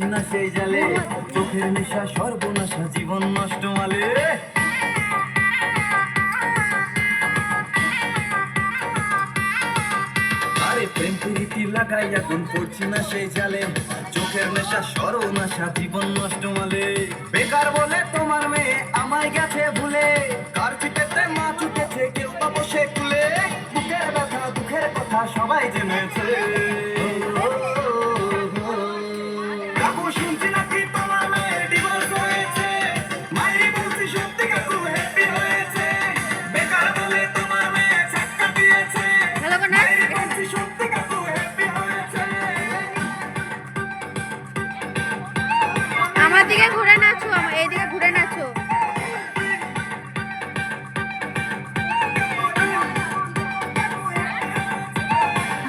না সেই জালে? চোখের নেশা সর্বনাশা, জীবন নষ্ট মালে। আরে প্রেম প্রীতি লাগাই না সেই জালে। চোখের নেশা সর্বনাশা, জীবন নষ্ট মালে। দিকে ঘুরে নাচো আমার এইদিকে ঘুরে নাচো।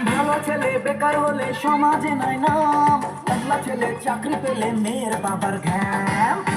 ভালো ছেলে বেকার হলে সমাজে নাই নাম। चले चक्र पेले मेर बाबर घैम